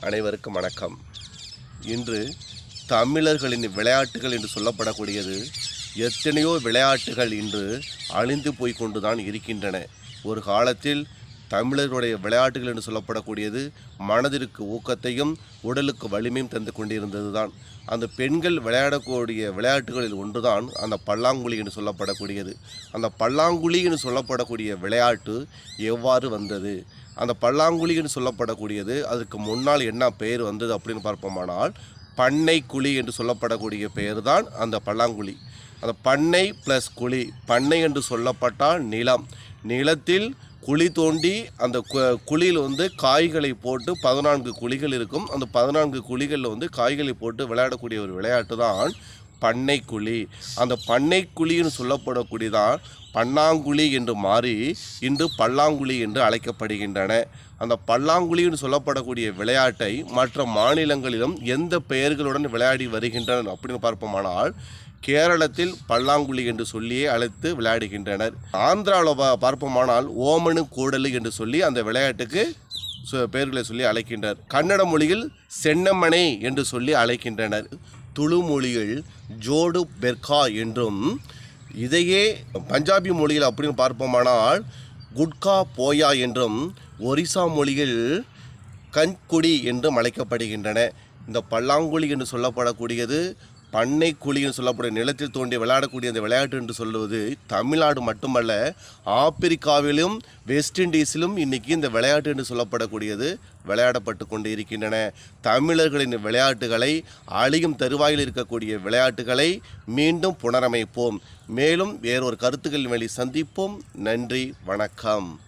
அனைவருக்கும் வணக்கம். இன்று தமிழர்களின் விளையாட்டுகள் என்று சொல்லப்படக்கூடியது எத்தனையோ விளையாட்டுகள் இன்று அழிந்து போய் கொண்டுதான் இருக்கின்றன. ஒரு காலத்தில் தமிழர்களுடைய விளையாட்டுகள் என்று சொல்லப்படக்கூடியது மனதிற்கு ஊக்கத்தையும் உடலுக்கு வலிமையும் தந்து கொண்டிருந்தது தான் அந்த பெண்கள் விளையாடக்கூடிய விளையாட்டுகளில் ஒன்றுதான் அந்த பல்லாங்குழி என்று சொல்லப்படக்கூடியது. அந்த பல்லாங்குழி என்று சொல்லப்படக்கூடிய விளையாட்டு எவ்வாறு வந்தது? அந்த பல்லாங்குழி என்று சொல்லப்படக்கூடியது அதற்கு முன்னால் என்ன பெயர் வந்தது அப்படின்னு பார்ப்போமானால் பண்ணை குழி என்று சொல்லப்படக்கூடிய பெயர் தான் அந்த பல்லாங்குழி. அந்த பண்ணை ப்ளஸ் குழி பண்ணை என்று சொல்லப்பட்டால் நிலம். நிலத்தில் குழி தோண்டி அந்த கு- குழியில் வந்து காய்களை போட்டு பதினான்கு குழிகள் இருக்கும். அந்த பதினான்கு குழிகளில் வந்து காய்களை போட்டு விளையாடக்கூடிய ஒரு விளையாட்டு தான் பண்ணைக்குழி அந்த பண்ணைக்குழின்னு சொல்லப்படக்கூடியதான் பன்னாங்குழி என்று மாறி இன்று பல்லாங்குழி என்று அழைக்கப்படுகின்றன. அந்த பல்லாங்குழின்னு சொல்லப்படக்கூடிய விளையாட்டை மற்ற மாநிலங்களிலும் எந்த பெயர்களுடன் விளையாடி வருகின்றன அப்படின்னு பார்ப்போமானால் கேரளத்தில் பல்லாங்குழி என்று சொல்லியே அழைத்து விளையாடுகின்றனர். ஆந்திராவில் பார்ப்போமானால் ஓமனு கூடலு என்று சொல்லி அந்த விளையாட்டுக்கு பெயர்களை சொல்லி அழைக்கின்றனர். கன்னட மொழியில் சென்னமனை என்று சொல்லி அழைக்கின்றனர். துளு மொழியில் ஜோடு பெர்கா என்றும் இதையே பஞ்சாபி மொழியில் அப்படின்னு பார்ப்போமானால் குட்கா போயா என்றும் ஒரிசா மொழியில் கண்குடி என்றும் அழைக்கப்படுகின்றன. இந்த பல்லாங்குழி என்று சொல்லப்படக்கூடியது பண்ணை குழின்னு சொல்லக்கூடிய நிலத்தில் தோண்டி விளையாடக்கூடிய அந்த விளையாட்டு என்று சொல்லுவது தமிழ்நாடு மட்டுமல்ல ஆப்பிரிக்காவிலும் வெஸ்ட் இண்டீஸிலும் இன்னைக்கு இந்த விளையாட்டு என்று சொல்லப்படக்கூடியது விளையாடப்பட்டு கொண்டு இருக்கின்றன தமிழர்களின் விளையாட்டுகளை அழியும் தருவாயில் இருக்கக்கூடிய விளையாட்டுகளை மீண்டும் புனரமைப்போம். மேலும் வேறொரு கருத்துக்களின் வழி சந்திப்போம். நன்றி வணக்கம்.